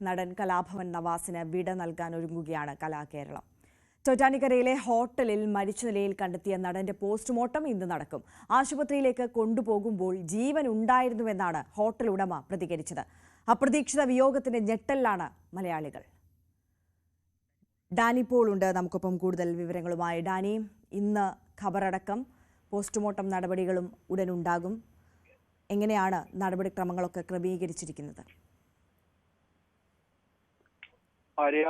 നടൻ കലാഭവൻ നവാസിന് വിട നൽകാൻ ഒരുങ്ങുകയാണ് കലാകേരളം. ടൊറ്റാനിക്കരയിലെ ഹോട്ടലിൽ മരിച്ച നിലയിൽ കണ്ടെത്തിയ നടന്റെ പോസ്റ്റ്മോർട്ടം ഇന്ന് നടക്കും. ആശുപത്രിയിലേക്ക് കൊണ്ടുപോകുമ്പോൾ ജീവൻ ഉണ്ടായിരുന്നുവെന്നാണ് ഹോട്ടൽ ഉടമ പ്രതികരിച്ചത്. അപ്രതീക്ഷിത വിയോഗത്തിന്റെ ഞെട്ടലിലാണ് മലയാളികൾ. ഡാനി പോൾ ഉണ്ട് നമുക്കൊപ്പം കൂടുതൽ വിവരങ്ങളുമായി ഡാനി. ഇന്ന് ഖബറടക്കം പോസ്റ്റ്മോർട്ടം നടപടികളും ഉടനുണ്ടാകും എങ്ങനെയാണ് നടപടിക്രമങ്ങളൊക്കെ ക്രമീകരിച്ചിരിക്കുന്നത്? ആര്യ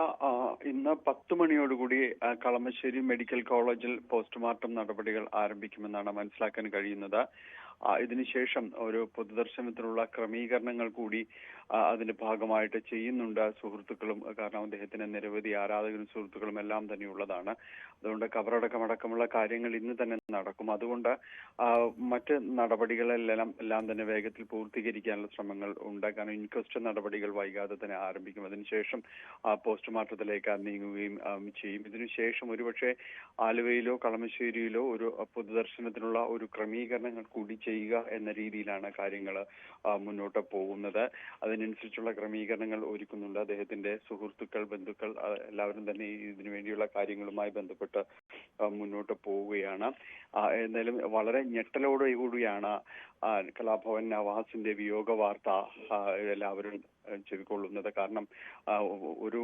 ഇന്ന് പത്ത് മണിയോടുകൂടി കളമശ്ശേരി മെഡിക്കൽ കോളേജിൽ പോസ്റ്റ്മോർട്ടം നടപടികൾ ആരംഭിക്കുമെന്നാണ് മനസ്സിലാക്കാൻ കഴിയുന്നത്. ഇതിനുശേഷം ഒരു പൊതുദർശനത്തിനുള്ള ക്രമീകരണങ്ങൾ കൂടി അതിന്റെ ഭാഗമായിട്ട് ചെയ്യുന്നുണ്ട് സുഹൃത്തുക്കളും. കാരണം അദ്ദേഹത്തിന് നിരവധി ആരാധകരും സുഹൃത്തുക്കളും എല്ലാം തന്നെ ഉള്ളതാണ്. അതുകൊണ്ട് കബറടക്കമടക്കമുള്ള കാര്യങ്ങൾ ഇന്ന് തന്നെ നടക്കും. അതുകൊണ്ട് മറ്റ് നടപടികളെല്ലാം എല്ലാം തന്നെ വേഗത്തിൽ പൂർത്തീകരിക്കാനുള്ള ശ്രമങ്ങൾ ഉണ്ട്. കാരണം ഇൻക്വസ്റ്റ് നടപടികൾ വൈകാതെ തന്നെ ആരംഭിക്കും. അതിനുശേഷം പോസ്റ്റ്മോർട്ടത്തിലേക്ക് നീങ്ങുകയും ചെയ്യും. ഇതിനുശേഷം ഒരുപക്ഷെ ആലുവയിലോ കളമശ്ശേരിയിലോ ഒരു പൊതുദർശനത്തിനുള്ള ഒരു ക്രമീകരണങ്ങൾ കൂടി ചെയ്യുക എന്ന രീതിയിലാണ് കാര്യങ്ങൾ മുന്നോട്ട് പോകുന്നത്. അതിനനുസരിച്ചുള്ള ക്രമീകരണങ്ങൾ ഒരുക്കുന്നുണ്ട്. അദ്ദേഹത്തിന്റെ സുഹൃത്തുക്കൾ ബന്ധുക്കൾ എല്ലാവരും തന്നെ ഇതിനു വേണ്ടിയുള്ള കാര്യങ്ങളുമായി ബന്ധപ്പെട്ട് മുന്നോട്ട് പോവുകയാണ്. എന്നാലും വളരെ ഞെട്ടലോടുകൂടിയാണ് കലാഭവൻ നവാസിന്റെ വിയോഗ വാർത്ത എല്ലാവരും ചെവിക്കൊള്ളുന്നത്. കാരണം ഒരു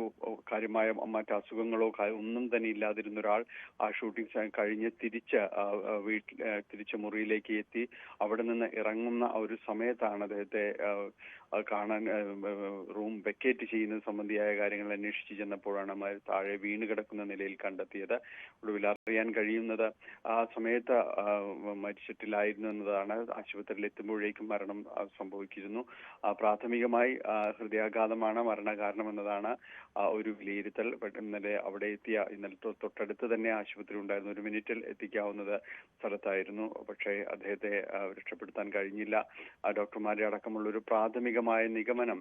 കാര്യമായ മറ്റ് അസുഖങ്ങളോ ഒന്നും തന്നെ ഇല്ലാതിരുന്ന ഒരാൾ ആ ഷൂട്ടിംഗ് കഴിഞ്ഞ് തിരിച്ച് വീട്ടിൽ തിരിച്ച് മുറിയിലേക്ക് എത്തി. അവിടെ നിന്ന് ഇറങ്ങുന്ന ഒരു സമയത്താണ് അദ്ദേഹത്തെ കാണാൻ റൂം വെക്കേറ്റ് ചെയ്യുന്നത് സംബന്ധിയായ കാര്യങ്ങൾ അന്വേഷിച്ച് ചെന്നപ്പോഴാണ് അമ്മ താഴെ വീണ് കിടക്കുന്ന നിലയിൽ കണ്ടെത്തിയത്. ഒടുവിൽ അറിയാൻ കഴിയുന്നത് ആ സമയത്ത് മരിച്ചിട്ടില്ലായിരുന്നു എന്നതാണ്. ആശുപത്രിയിൽ എത്തുമ്പോഴേക്കും മരണം സംഭവിച്ചിരുന്നു. പ്രാഥമികമായി ഹൃദയാഘാതമാണ് മരണകാരണം എന്നതാണ് ഒരു വിലയിരുത്തൽ. ഇന്നലെ അവിടെ എത്തിയ ഇന്നലെ തൊട്ടടുത്ത് തന്നെ ആശുപത്രി ഉണ്ടായിരുന്നു ഒരു മിനിറ്റിൽ എത്തിക്കാവുന്നത് സ്ഥലത്തായിരുന്നു. പക്ഷേ അദ്ദേഹത്തെ രക്ഷപ്പെടുത്താൻ കഴിഞ്ഞില്ല. ഡോക്ടർമാരെ അടക്കമുള്ള ഒരു പ്രാഥമികമായ നിഗമനം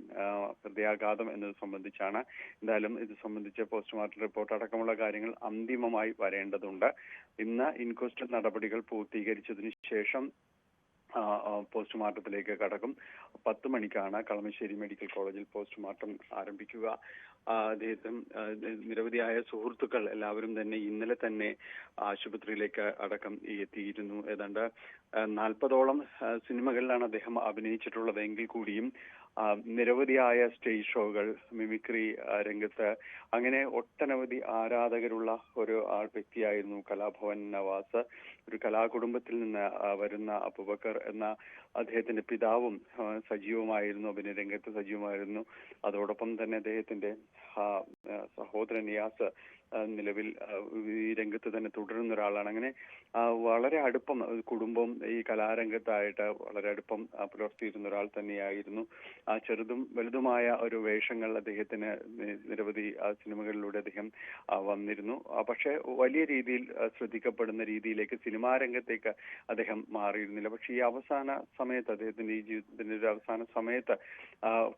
ഹൃദയാഘാതം എന്നത് സംബന്ധിച്ചാണ്. എന്തായാലും ഇത് സംബന്ധിച്ച പോസ്റ്റ്മോർട്ടം റിപ്പോർട്ട് അടക്കമുള്ള കാര്യങ്ങൾ അന്തിമമായി വരേണ്ടതുണ്ട്. ഇന്ന് ഇൻക്വസ്റ്റ് നടപടികൾ പൂർത്തീകരിച്ചതിന് ശേഷം പോസ്റ്റ്മോർട്ടത്തിലേക്ക് കടക്കും. പത്ത് മണിക്കാണ് കളമശ്ശേരി മെഡിക്കൽ കോളേജിൽ പോസ്റ്റ്മോർട്ടം ആരംഭിക്കുക. അദ്ദേഹത്തിന് നിരവധിയായ സുഹൃത്തുക്കൾ എല്ലാവരും തന്നെ ഇന്നലെ തന്നെ ആശുപത്രിയിലേക്ക് അടക്കം എത്തിയിരുന്നു. ഏതാണ്ട് നാൽപ്പതോളം സിനിമകളിലാണ് അദ്ദേഹം അഭിനയിച്ചിട്ടുള്ളത്. എങ്കിൽ കൂടിയും നിരവധിയായ സ്റ്റേജ് ഷോകൾ മിമിക്രി രംഗത്ത് അങ്ങനെ ഒട്ടനവധി ആരാധകരുള്ള ഒരു ആൾ വ്യക്തിയായിരുന്നു കലാഭവൻ നവാസ്. ഒരു കലാകുടുംബത്തിൽ നിന്ന് വരുന്ന അബുബക്കർ എന്ന അദ്ദേഹത്തിന്റെ പിതാവും സജീവമായിരുന്നു അഭിനയ രംഗത്ത് സജീവമായിരുന്നു. അതോടൊപ്പം തന്നെ അദ്ദേഹത്തിന്റെ സഹോദരൻ നിയാസ് നിലവിൽ ഈ രംഗത്ത് തന്നെ തുടരുന്ന ഒരാളാണ്. അങ്ങനെ വളരെ അടുപ്പം കുടുംബം ഈ കലാരംഗത്തായിട്ട് വളരെ അടുപ്പം പുലർത്തിയിരുന്ന ഒരാൾ തന്നെയായിരുന്നു. ആ ചെറുതും വലുതുമായ ഒരു വേഷങ്ങൾ അദ്ദേഹത്തിന് നിരവധി സിനിമകളിലൂടെ അദ്ദേഹം വന്നിരുന്നു. പക്ഷേ വലിയ രീതിയിൽ ശ്രദ്ധിക്കപ്പെടുന്ന രീതിയിലേക്ക് സിനിമാ രംഗത്തേക്ക് അദ്ദേഹം മാറിയിരുന്നില്ല. പക്ഷേ ഈ അവസാന സമയത്ത് അദ്ദേഹത്തിന്റെ ഈ ജീവിതത്തിന്റെ ഒരു അവസാന സമയത്ത്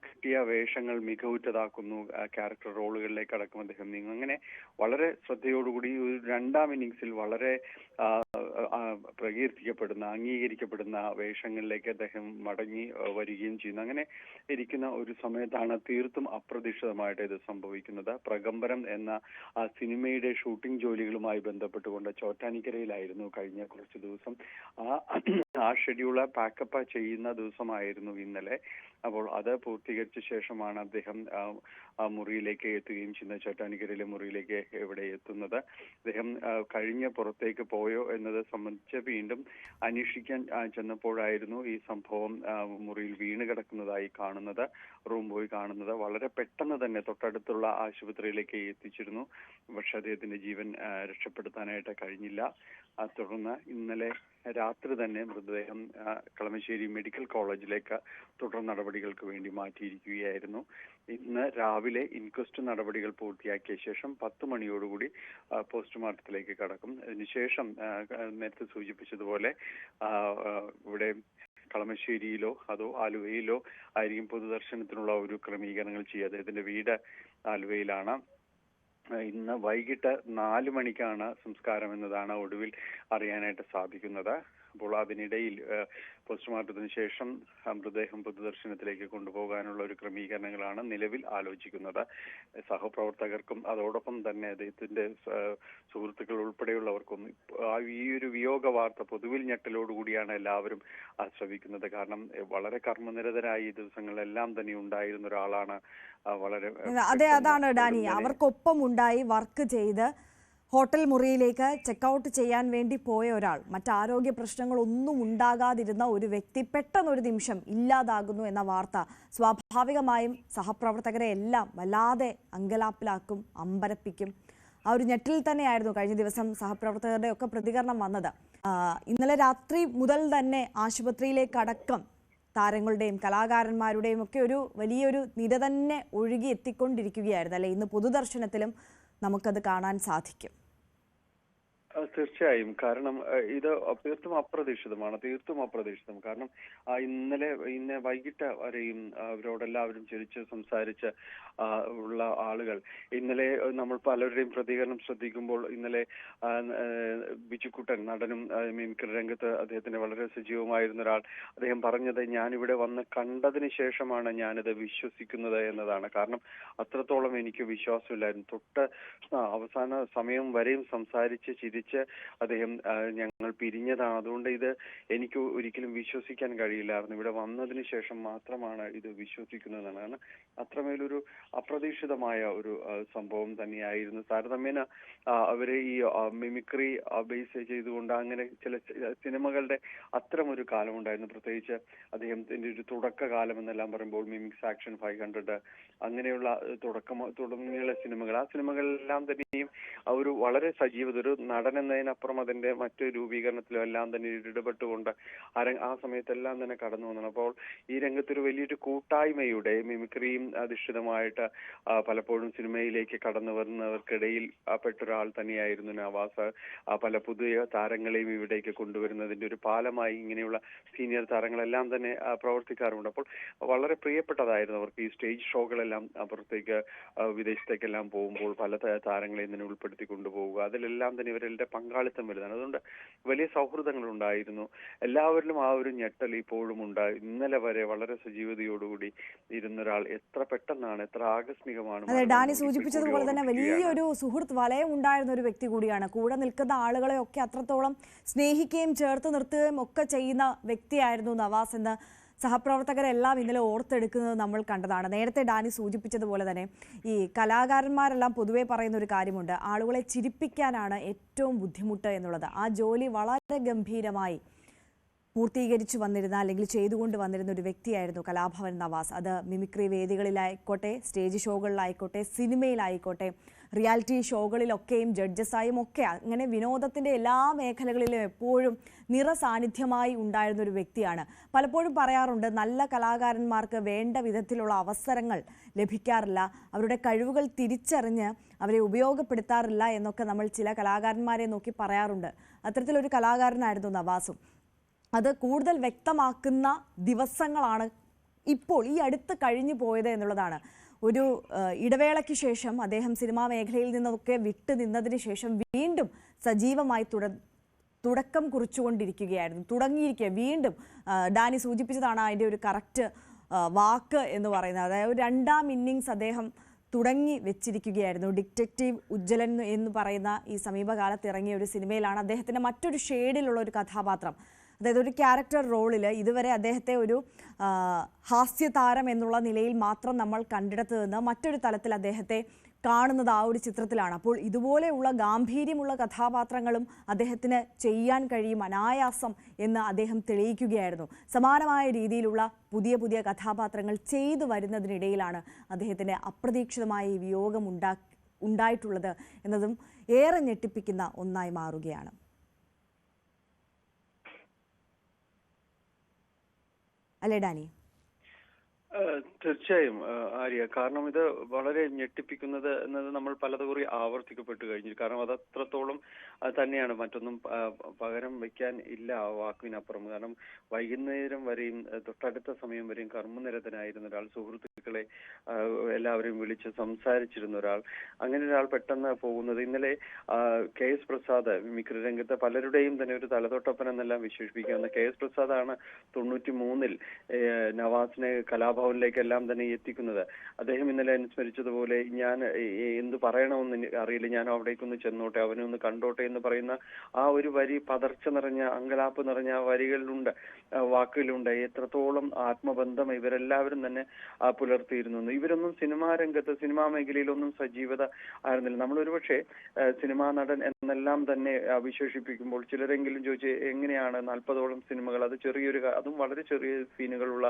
കിട്ടിയ വേഷങ്ങൾ മികവുറ്റതാക്കുന്നു. ക്യാരക്ടർ റോളുകളിലേക്ക് അടക്കം അദ്ദേഹം നീങ്ങും അങ്ങനെ വളരെ ശ്രദ്ധയോടുകൂടി ഒരു രണ്ടാം ഇന്നിങ്സിൽ വളരെ ആ, ആ, പ്രകീർത്തിക്കപ്പെടുന്ന അംഗീകരിക്കപ്പെടുന്ന വേഷങ്ങളിലേക്ക് അദ്ദേഹം മടങ്ങി വരികയും ചെയ്യുന്നു. അങ്ങനെ ഇരിക്കുന്ന ഒരു സമയത്താണ് തീർത്തും അപ്രതീക്ഷിതമായിട്ട് ഇത് സംഭവിക്കുന്നത്. പ്രകമ്പരം എന്ന ആ സിനിമയുടെ ഷൂട്ടിംഗ് ജോലികളുമായി ബന്ധപ്പെട്ടുകൊണ്ട് ചോറ്റാനിക്കരയിലായിരുന്നു കഴിഞ്ഞ കുറച്ച് ദിവസം. ആ ആ ഷെഡ്യൂൾ പാക്കപ്പ് ചെയ്യുന്ന ദിവസമായിരുന്നു ഇന്നലെ. അപ്പോൾ അത് പൂർത്തീകരിച്ച ശേഷമാണ് അദ്ദേഹം ആ, മുറിയിലേക്ക് എത്തുകയും ചെയ്യുന്നത്. ചോറ്റാനിക്കരയിലെ മുറിയിലേക്ക് ഇവിടെ എത്തുന്നത്? അദ്ദേഹം കഴിഞ്ഞ പുറത്തേക്ക് പോയോ എന്നത് സംബന്ധിച്ച് വീണ്ടും അന്വേഷിക്കാൻ ചെന്നപ്പോഴായിരുന്നു ഈ സംഭവം മുറിയിൽ വീണ് കിടക്കുന്നതായി കാണുന്നത് റൂം പോയി കാണുന്നത്. വളരെ പെട്ടെന്ന് തന്നെ തൊട്ടടുത്തുള്ള ആശുപത്രിയിലേക്ക് എത്തിച്ചിരുന്നു. പക്ഷെ അദ്ദേഹത്തിന്റെ ജീവൻ രക്ഷപ്പെടുത്താനായിട്ട് കഴിഞ്ഞില്ല. തുടർന്ന് ഇന്നലെ രാത്രി തന്നെ മൃതദേഹം കളമശ്ശേരി മെഡിക്കൽ കോളേജിലേക്ക് തുടർ നടപടികൾക്ക് വേണ്ടി മാറ്റിയിരിക്കുകയായിരുന്നു. ഇന്ന് രാവിലെ ഇൻക്വസ്റ്റ് നടപടികൾ പൂർത്തിയാക്കിയ ശേഷം പത്ത് മണിയോടുകൂടി പോസ്റ്റ്മോർട്ടത്തിലേക്ക് കടക്കും. അതിനുശേഷം നേരത്തെ സൂചിപ്പിച്ചതുപോലെ ഇവിടെ കളമശ്ശേരിയിലോ അതോ ആലുവയിലോ ആയിരിക്കും പൊതുദർശനത്തിനുള്ള ഒരു ക്രമീകരണങ്ങൾ ചെയ്യുക. അദ്ദേഹത്തിന്റെ വീട് ആലുവയിലാണ്. ഇന്ന് വൈകിട്ട് നാല് മണിക്കാണ് സംസ്കാരം എന്നതാണ് ഒടുവിൽ അറിയാനായിട്ട് സാധിക്കുന്നത്. അപ്പോൾ അതിനിടയിൽ പോസ്റ്റ്മോർട്ടത്തിന് ശേഷം മൃതദേഹം പൊതുദർശനത്തിലേക്ക് കൊണ്ടുപോകാനുള്ള ഒരു ക്രമീകരണങ്ങളാണ് നിലവിൽ ആലോചിക്കുന്നത്. സഹപ്രവർത്തകർക്കും അതോടൊപ്പം തന്നെ അദ്ദേഹത്തിന്റെ സുഹൃത്തുക്കൾ ഉൾപ്പെടെയുള്ളവർക്കും ഈ ഒരു വിയോഗ വാർത്ത പൊതുവിൽ ഞെട്ടലോടുകൂടിയാണ് എല്ലാവരും ശ്രമിക്കുന്നത് കാരണം വളരെ കർമ്മനിരതരായി ഈ ദിവസങ്ങളിലെല്ലാം തന്നെ ഉണ്ടായിരുന്ന ഒരാളാണ് വളരെ അതെ അതാണ് ഡാനി. അവർക്കൊപ്പം ഉണ്ടായി വർക്ക് ചെയ്ത് ഹോട്ടൽ മുറിയിലേക്ക് ചെക്കൗട്ട് ചെയ്യാൻ വേണ്ടി പോയ ഒരാൾ. മറ്റാരോഗ്യ പ്രശ്നങ്ങളൊന്നും ഉണ്ടാകാതിരുന്ന ഒരു വ്യക്തി പെട്ടെന്നൊരു നിമിഷം ഇല്ലാതാകുന്നു എന്ന വാർത്ത സ്വാഭാവികമായും സഹപ്രവർത്തകരെ എല്ലാം വല്ലാതെ അങ്കലാപ്പിലാക്കും അമ്പരപ്പിക്കും. ആ ഒരു ഞെട്ടിൽ തന്നെയായിരുന്നു കഴിഞ്ഞ ദിവസം സഹപ്രവർത്തകരുടെ ഒക്കെ പ്രതികരണം വന്നത്. ഇന്നലെ രാത്രി മുതൽ തന്നെ ആശുപത്രിയിലേക്ക് അടക്കം താരങ്ങളുടെയും കലാകാരന്മാരുടെയും ഒക്കെ ഒരു വലിയൊരു നിര തന്നെ ഒഴുകി എത്തിക്കൊണ്ടിരിക്കുകയായിരുന്നു. അല്ലെ? ഇന്ന് പൊതുദർശനത്തിലും നമുക്കത് കാണാൻ സാധിക്കും. തീർച്ചയായും. കാരണം ഇത് തീർത്തും അപ്രതീക്ഷിതമാണ്. തീർത്തും അപ്രതീക്ഷിതം. കാരണം ഇന്നലെ ഇന്ന് വൈകിട്ട് വരെയും അവരോടെല്ലാവരും ചിരിച്ച് സംസാരിച്ച് ഉള്ള ആളുകൾ ഇന്നലെ നമ്മൾ പലരുടെയും പ്രതികരണം ശ്രദ്ധിക്കുമ്പോൾ ഇന്നലെ ബിജുക്കുട്ടൻ നടനും മീൻകർ രംഗത്ത് അദ്ദേഹത്തിന് വളരെ സജീവമായിരുന്ന ഒരാൾ അദ്ദേഹം പറഞ്ഞത് ഞാനിവിടെ വന്ന് കണ്ടതിന് ശേഷമാണ് ഞാനിത് വിശ്വസിക്കുന്നത് എന്നതാണ്. കാരണം അത്രത്തോളം എനിക്ക് വിശ്വാസമില്ലായിരുന്നു. തൊട്ട് അവസാന സമയം വരെയും സംസാരിച്ച് ചിരിച്ച് അദ്ദേഹം ഞങ്ങൾ പിരിഞ്ഞതാണ്. അതുകൊണ്ട് ഇത് എനിക്ക് ഒരിക്കലും വിശ്വസിക്കാൻ കഴിയില്ലായിരുന്നു. ഇവിടെ വന്നതിന് ശേഷം മാത്രമാണ് ഇത് വിശ്വസിക്കുന്നതെന്നാണ്. കാരണം അത്രമേലൊരു അപ്രതീക്ഷിതമായ ഒരു സംഭവം തന്നെയായിരുന്നു. താരതമ്യേന അവരെ ഈ മിമിക്രി ബേസ് ചെയ്തുകൊണ്ട് അങ്ങനെ ചില സിനിമകളുടെ അത്തരം ഒരു കാലം ഉണ്ടായിരുന്നു പ്രത്യേകിച്ച് അദ്ദേഹത്തിന്റെ ഒരു തുടക്കകാലം എന്നെല്ലാം പറയുമ്പോൾ മിമിക്സ് ആക്ഷൻ ഫൈവ് ഹൺഡ്രഡ് അങ്ങനെയുള്ള തുടക്കം തുടങ്ങിയുള്ള സിനിമകൾ. ആ സിനിമകളെല്ലാം തന്നെയും ഒരു വളരെ സജീവത ഒരു നടൻ എന്നതിനപ്പുറം അതിന്റെ മറ്റു രൂപീകരണത്തിലും എല്ലാം തന്നെ ഇടപെട്ടുകൊണ്ട് ആ സമയത്തെല്ലാം തന്നെ കടന്നു വന്നു അപ്പോൾ ഈ രംഗത്തൊരു വലിയൊരു കൂട്ടായ്മയുടെ മിമിക്രിയും അധിഷ്ഠിതമായിട്ട് പലപ്പോഴും സിനിമയിലേക്ക് കടന്നു വരുന്നവർക്കിടയിൽ പെട്ടൊരാൾ തന്നെയായിരുന്നു നവാസ്. പല പുതിയ താരങ്ങളെയും ഇവിടേക്ക് കൊണ്ടുവരുന്നതിന്റെ ഒരു പാലമായി ഇങ്ങനെയുള്ള സീനിയർ താരങ്ങളെല്ലാം തന്നെ പ്രവർത്തിക്കാറുണ്ട്. അപ്പോൾ വളരെ പ്രിയപ്പെട്ടതായിരുന്നു അവർക്ക് ഈ സ്റ്റേജ് ഷോകളെല്ലാം അപ്പുറത്തേക്ക് വിദേശത്തേക്കെല്ലാം പോകുമ്പോൾ പല താരങ്ങളെയും തന്നെ ഉൾപ്പെടുത്തി കൊണ്ടുപോവുക. അതിലെല്ലാം തന്നെ ഇവരുടെ പങ്കാളിത്തം വലുതാണ്. അതുകൊണ്ട് വലിയ സൗഹൃദങ്ങൾ ഉണ്ടായിരുന്നു എല്ലാവരിലും ആ ഒരു ഞെട്ടൽ ഇപ്പോഴും ഉണ്ട് ഇന്നലെ വരെ വളരെ സജീവതയോടുകൂടി ഇരുന്ന ഒരാൾ എത്ര പെട്ടെന്നാണ് എത്ര ആകസ്മികമാണ് അതെ ഡാനി സൂചിപ്പിച്ചതുപോലെ തന്നെ. വലിയൊരു സുഹൃത്ത് വലയം ഉണ്ടായിരുന്ന ഒരു വ്യക്തി കൂടിയാണ്. കൂടെ നിൽക്കുന്ന ആളുകളെ ഒക്കെ അത്രത്തോളം സ്നേഹിക്കുകയും ചേർത്ത് നിർത്തുകയും ഒക്കെ ചെയ്യുന്ന വ്യക്തിയായിരുന്നു നവാസ് എന്ന് സഹപ്രവർത്തകരെല്ലാം ഇന്നലെ ഓർത്തെടുക്കുന്നത് നമ്മൾ കണ്ടതാണ്. നേരത്തെ ഡാനി സൂചിപ്പിച്ചതുപോലെ തന്നെ ഈ കലാകാരന്മാരെല്ലാം പൊതുവെ പറയുന്ന ഒരു കാര്യമുണ്ട്. ആളുകളെ ചിരിപ്പിക്കാനാണ് ഏറ്റവും ബുദ്ധിമുട്ട് എന്നുള്ളത്. ആ ജോലി വളരെ ഗംഭീരമായി പൂർത്തീകരിച്ചു വന്നിരുന്ന അല്ലെങ്കിൽ ചെയ്തുകൊണ്ട് വന്നിരുന്ന ഒരു വ്യക്തിയായിരുന്നു കലാഭവൻ നവാസ്. അത് മിമിക്രി വേദികളിലായിക്കോട്ടെ സ്റ്റേജ് ഷോകളിലായിക്കോട്ടെ സിനിമയിലായിക്കോട്ടെ റിയാലിറ്റി ഷോകളിലൊക്കെയും ജഡ്ജസായും ഒക്കെ അങ്ങനെ വിനോദത്തിന്റെ എല്ലാ മേഖലകളിലും എപ്പോഴും നിറസാന്നിധ്യമായി ഉണ്ടായിരുന്ന ഒരു വ്യക്തിയാണ്. പലപ്പോഴും പറയാറുണ്ട് നല്ല കലാകാരന്മാർക്ക് വേണ്ട വിധത്തിലുള്ള അവസരങ്ങൾ ലഭിക്കാറില്ല. അവരുടെ കഴിവുകൾ തിരിച്ചറിഞ്ഞ് അവരെ ഉപയോഗപ്പെടുത്താറില്ല എന്നൊക്കെ നമ്മൾ ചില കലാകാരന്മാരെ നോക്കി പറയാറുണ്ട്. അത്തരത്തിലൊരു കലാകാരനായിരുന്നു നവാസും. അത് കൂടുതൽ വ്യക്തമാക്കുന്ന ദിവസങ്ങളാണ് ഇപ്പോൾ ഈ അടുത്ത് കഴിഞ്ഞു പോയത് എന്നുള്ളതാണ്. ഒരു ഇടവേളയ്ക്ക് ശേഷം അദ്ദേഹം സിനിമാ മേഖലയിൽ നിന്നൊക്കെ വിട്ടു നിന്നതിന് ശേഷം വീണ്ടും സജീവമായി തുട തുടക്കം കുറിച്ചുകൊണ്ടിരിക്കുകയായിരുന്നു. തുടങ്ങിയിരിക്കുക വീണ്ടും ഡാനി സൂചിപ്പിച്ചതാണ് അതിന്റെ ഒരു കറക്റ്റ് വാക്ക് എന്ന് പറയുന്നത്. അതായത് രണ്ടാം ഇന്നിങ്സ് അദ്ദേഹം തുടങ്ങി വെച്ചിരിക്കുകയായിരുന്നു. ഡിറ്റക്റ്റീവ് ഉജ്ജ്വലൻ എന്ന് പറയുന്ന ഈ സമീപകാലത്ത് ഇറങ്ങിയ ഒരു സിനിമയിലാണ് അദ്ദേഹത്തിന്റെ മറ്റൊരു ഷെയ്ഡിലുള്ള ഒരു കഥാപാത്രം. അതായത് ഒരു ക്യാരക്ടർ റോളിൽ ഇതുവരെ അദ്ദേഹത്തെ ഒരു ഹാസ്യതാരം എന്നുള്ള നിലയിൽ മാത്രം നമ്മൾ കണ്ടിടത്ത് നിന്ന് മറ്റൊരു തലത്തിൽ അദ്ദേഹത്തെ കാണുന്നത് ആ ഒരു ചിത്രത്തിലാണ്. അപ്പോൾ ഇതുപോലെയുള്ള ഗാംഭീര്യമുള്ള കഥാപാത്രങ്ങളും അദ്ദേഹത്തിന് ചെയ്യാൻ കഴിയും അനായാസം എന്ന് അദ്ദേഹം തെളിയിക്കുകയായിരുന്നു. സമാനമായ രീതിയിലുള്ള പുതിയ പുതിയ കഥാപാത്രങ്ങൾ ചെയ്തു വരുന്നതിനിടയിലാണ് അദ്ദേഹത്തിന് അപ്രതീക്ഷിതമായ വിയോഗം ഉണ്ടാ ഉണ്ടായിട്ടുള്ളത് എന്നതും ഏറെ ഞെട്ടിപ്പിക്കുന്ന ഒന്നായി മാറുകയാണ്. അല്ലേ ഡാനി ഏഹ് തീർച്ചയായും ആര്യ. കാരണം ഇത് വളരെ ഞെട്ടിപ്പിക്കുന്നത് എന്നത് നമ്മൾ പലതുറി ആവർത്തിക്കപ്പെട്ടു കഴിഞ്ഞു. കാരണം അത് അത്രത്തോളം തന്നെയാണ്. മറ്റൊന്നും പകരം വെക്കാൻ ഇല്ല ആ വാക്കിനപ്പുറം. കാരണം വൈകുന്നേരം വരെയും തൊട്ടടുത്ത സമയം വരെയും കർമ്മനിരതനായിരുന്ന ഒരാൾ സുഹൃത്തുക്കളെ എല്ലാവരെയും വിളിച്ച് സംസാരിച്ചിരുന്ന ഒരാൾ അങ്ങനെ ഒരാൾ പെട്ടെന്ന് പോകുന്നത് ഇന്നലെ കെ എസ് പ്രസാദ് മിക്രി രംഗത്തെ പലരുടെയും തന്നെ ഒരു തലതൊട്ടപ്പൻ എന്നെല്ലാം വിശേഷിപ്പിക്കാവുന്ന കെ എസ് പ്രസാദാണ് തൊണ്ണൂറ്റി മൂന്നിൽ നവാസിനെ കലാഭവനിലേക്കെല്ലാം തന്നെ എത്തിക്കുന്നത്. അദ്ദേഹം ഇന്നലെ അനുസ്മരിച്ചതുപോലെ ഞാൻ എന്ത് പറയണമെന്ന് അറിയില്ല. ഞാൻ അവിടേക്കൊന്ന് ചെന്നോട്ടെ അവനെ ഒന്ന് കണ്ടോട്ടെ എന്ന് പറയുന്ന ആ ഒരു വരി പതർച്ച നിറഞ്ഞ അങ്കലാപ്പ് നിറഞ്ഞ വരികളിലുണ്ട് വാക്കുകളിലുണ്ട്. എത്രത്തോളം ആത്മബന്ധം ഇവരെല്ലാവരും തന്നെ പുലർത്തിയിരുന്നു. ഇവരൊന്നും സിനിമാ രംഗത്ത് സിനിമാ മേഖലയിലൊന്നും സജീവത ആയിരുന്നില്ല. നമ്മൾ ഒരുപക്ഷെ സിനിമാ നടൻ എന്നെല്ലാം തന്നെ വിശേഷിപ്പിക്കുമ്പോൾ ചിലരെങ്കിലും ചോദിച്ച് എങ്ങനെയാണ് നാൽപ്പതോളം സിനിമകൾ? അത് ചെറിയൊരു അതും വളരെ ചെറിയ സീനുകളുള്ള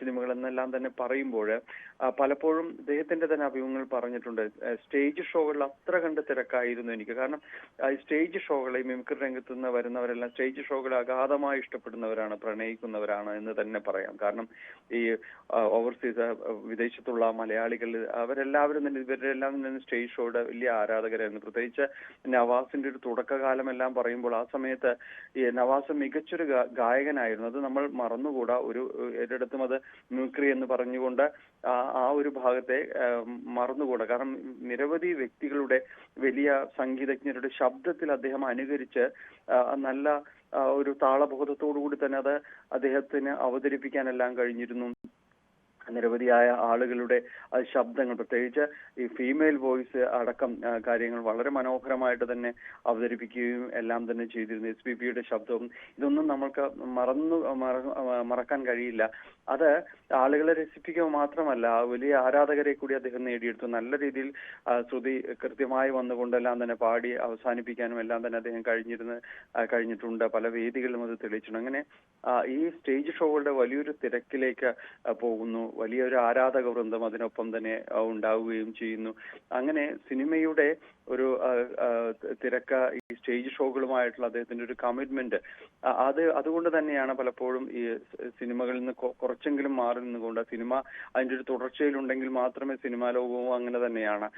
സിനിമകൾ എന്നെല്ലാം തന്നെ പറയുമ്പോൾ പലപ്പോഴും ഇദ്ദേഹത്തിന്റെ തന്നെ അഭിമുഖങ്ങൾ പറഞ്ഞിട്ടുണ്ട്. സ്റ്റേജ് ഷോകളിൽ അത്ര കണ്ട് തിരക്കായിരുന്നു എനിക്ക്. കാരണം സ്റ്റേജ് ഷോകളെ മിമിക്രി രംഗത്ത് നിന്ന് വരുന്നവരെല്ലാം സ്റ്റേജ് ഷോകളെ അഗാധമായി ഇഷ്ടപ്പെടുന്നവരാണ് പ്രണയിക്കുന്നവരാണ് എന്ന് തന്നെ പറയാം. കാരണം ഈ ഓവർസീസ് വിദേശത്തുള്ള മലയാളികൾ അവരെല്ലാവരും തന്നെ ഇവരെല്ലാം തന്നെ സ്റ്റേജ് ഷോയുടെ വലിയ ആരാധകരായിരുന്നു. പ്രത്യേകിച്ച് നവാസിന്റെ ഒരു തുടക്കകാലം എല്ലാം പറയുമ്പോൾ ആ സമയത്ത് ഈ നവാസ് മികച്ചൊരു ഗായകനായിരുന്നു. അത് നമ്മൾ മറന്നുകൂടാ. ഒരു ഒരിടത്തും അത് മിമിക്രി പറഞ്ഞുകൊണ്ട് ആ ഒരു ഭാഗത്തെ മറന്നുകൂടാ കാരണം നിരവധി വ്യക്തികളുടെ വലിയ സംഗീതജ്ഞരുടെ ശബ്ദത്തിൽ അദ്ദേഹം അനുകരിച്ച് നല്ല ഒരു താളബോധത്തോടു കൂടി തന്നെ അത് അദ്ദേഹത്തിന് അവതരിപ്പിക്കാനെല്ലാം കഴിഞ്ഞിരുന്നു. നിരവധിയായ ആളുകളുടെ ശബ്ദങ്ങൾ. പ്രത്യേകിച്ച് ഈ ഫീമെയിൽ വോയിസ് അടക്കം കാര്യങ്ങൾ വളരെ മനോഹരമായിട്ട് തന്നെ അവതരിപ്പിക്കുകയും എല്ലാം തന്നെ ചെയ്തിരുന്നു. എസ് പി പിയുടെ ശബ്ദവും ഇതൊന്നും നമ്മൾക്ക് മറന്നു മറക്കാൻ കഴിയില്ല. അത് ആളുകളെ രസിപ്പിക്കുക മാത്രമല്ല വലിയ ആരാധകരെ കൂടി അദ്ദേഹം നേടിയെടുത്തു. നല്ല രീതിയിൽ ശ്രുതി കൃത്യമായി വന്നുകൊണ്ടെല്ലാം തന്നെ പാടി അവസാനിപ്പിക്കാനും എല്ലാം തന്നെ അദ്ദേഹം കഴിഞ്ഞിരുന്ന് കഴിഞ്ഞിട്ടുണ്ട്. പല വേദികളിലും അത് തെളിയിച്ചിട്ടുണ്ട്. അങ്ങനെ ഈ സ്റ്റേജ് ഷോകളുടെ വലിയൊരു തിരക്കിലേക്ക് പോകുന്നു. വലിയൊരു ആരാധക വൃന്ദം അതിനൊപ്പം തന്നെ ഉണ്ടാവുകയും ചെയ്യുന്നു. അങ്ങനെ സിനിമയുടെ ഒരു ആ, ഈ സ്റ്റേജ് ഷോകളുമായിട്ടുള്ള അദ്ദേഹത്തിന്റെ ഒരു കമ്മിറ്റ്മെന്റ് അത് അതുകൊണ്ട് തന്നെയാണ് പലപ്പോഴും ഈ സിനിമകളിൽ നിന്ന് കുറച്ചെങ്കിലും മാറി നിന്നുകൊണ്ട് സിനിമ അതിന്റെ ഒരു തുടർച്ചയിലുണ്ടെങ്കിൽ മാത്രമേ സിനിമാ ലോകവും അങ്ങനെ തന്നെയാണ്.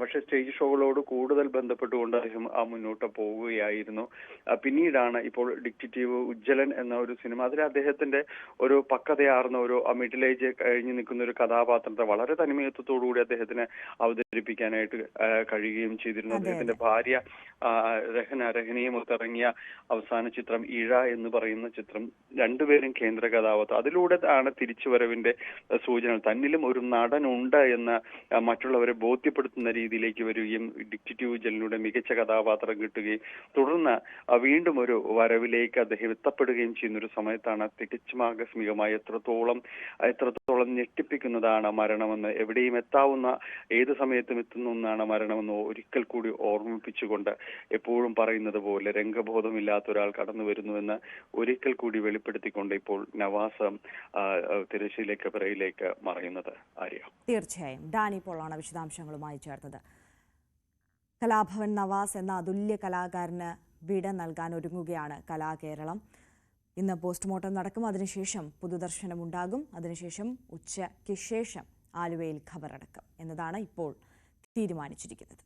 പക്ഷെ സ്റ്റേജ് ഷോകളോട് കൂടുതൽ ബന്ധപ്പെട്ടുകൊണ്ട് അദ്ദേഹം ആ മുന്നോട്ട് പോവുകയായിരുന്നു. പിന്നീടാണ് ഇപ്പോൾ ഡിക്റ്റേറ്റീവ് ഉജ്ജ്വലൻ എന്ന ഒരു സിനിമ. അതിൽ അദ്ദേഹത്തിന്റെ ഒരു പക്വതയാർന്ന ഒരു മിഡിൽ ഏജ് കഴിഞ്ഞ് നിൽക്കുന്ന ഒരു കഥാപാത്രത്തെ വളരെ തനിമയത്വത്തോടുകൂടി അദ്ദേഹത്തിന് അവതരിപ്പിക്കാനായിട്ട് കഴിയുകയും കഴിയുകയും ചെയ്തിരുന്നു. അദ്ദേഹത്തിന്റെ ഭാര്യ രഹന രഹനയും ഒത്തിറങ്ങിയ അവസാന ചിത്രം ഇഴ എന്ന് പറയുന്ന ചിത്രം രണ്ടുപേരും കേന്ദ്ര കഥാപാത്രം അതിലൂടെ ആണ് തിരിച്ചുവരവിന്റെ സൂചന തന്നിലും ഒരു നടനുണ്ട് എന്ന് ആ, മറ്റുള്ളവരെ ബോധ്യപ്പെടുത്തുന്ന രീതിയിലേക്ക് വരികയും ഡിക്റ്റിറ്റീവ് ജലിലൂടെ മികച്ച കഥാപാത്രം കിട്ടുകയും തുടർന്ന് വീണ്ടും ഒരു വരവിലേക്ക് അദ്ദേഹം എത്തപ്പെടുകയും ചെയ്യുന്ന ഒരു സമയത്താണ് തികച്ചും ആകസ്മികമായി എത്രത്തോളം എത്രത്തോളം ഞെട്ടിപ്പിക്കുന്നതാണ് മരണമെന്ന് എവിടെയും എത്താവുന്ന ഏത് സമയത്തും എത്തുന്ന ഒന്നാണ് മരണമെന്ന് ഒരിക്കൽ കൂടി ഓർമ്മിപ്പിച്ചുകൊണ്ട് എപ്പോഴും പറയുന്നത് പോലെ രംഗബോധമില്ലാത്ത ഒരാൾ കടന്നു വരുന്നുവെന്ന് ഒരിക്കൽ കൂടി വെളിപ്പെടുത്തിക്കൊണ്ട് ഇപ്പോൾ നവാസ് തിരശ്ശീലേക്ക് പിറയിലേക്ക് മറയുന്നത് ആര്യ. തീർച്ചയായും. ഡാനി പോളാണ് വിശദാംശങ്ങളുമായി ചേർത്തത് കലാഭവൻ നവാസ് എന്ന അതുല്യ കലാകാരന് വിട നൽകാൻ ഒരുങ്ങുകയാണ് കലാകേരളം ഇന്ന് പോസ്റ്റ്മോർട്ടം നടക്കും. അതിനുശേഷം പൊതുദർശനം ഉണ്ടാകും. അതിനുശേഷം ഉച്ചയ്ക്ക് ശേഷം ആലുവയിൽ ഖബറടക്കം എന്നതാണ് ഇപ്പോൾ തീരുമാനിച്ചിരിക്കുന്നത്.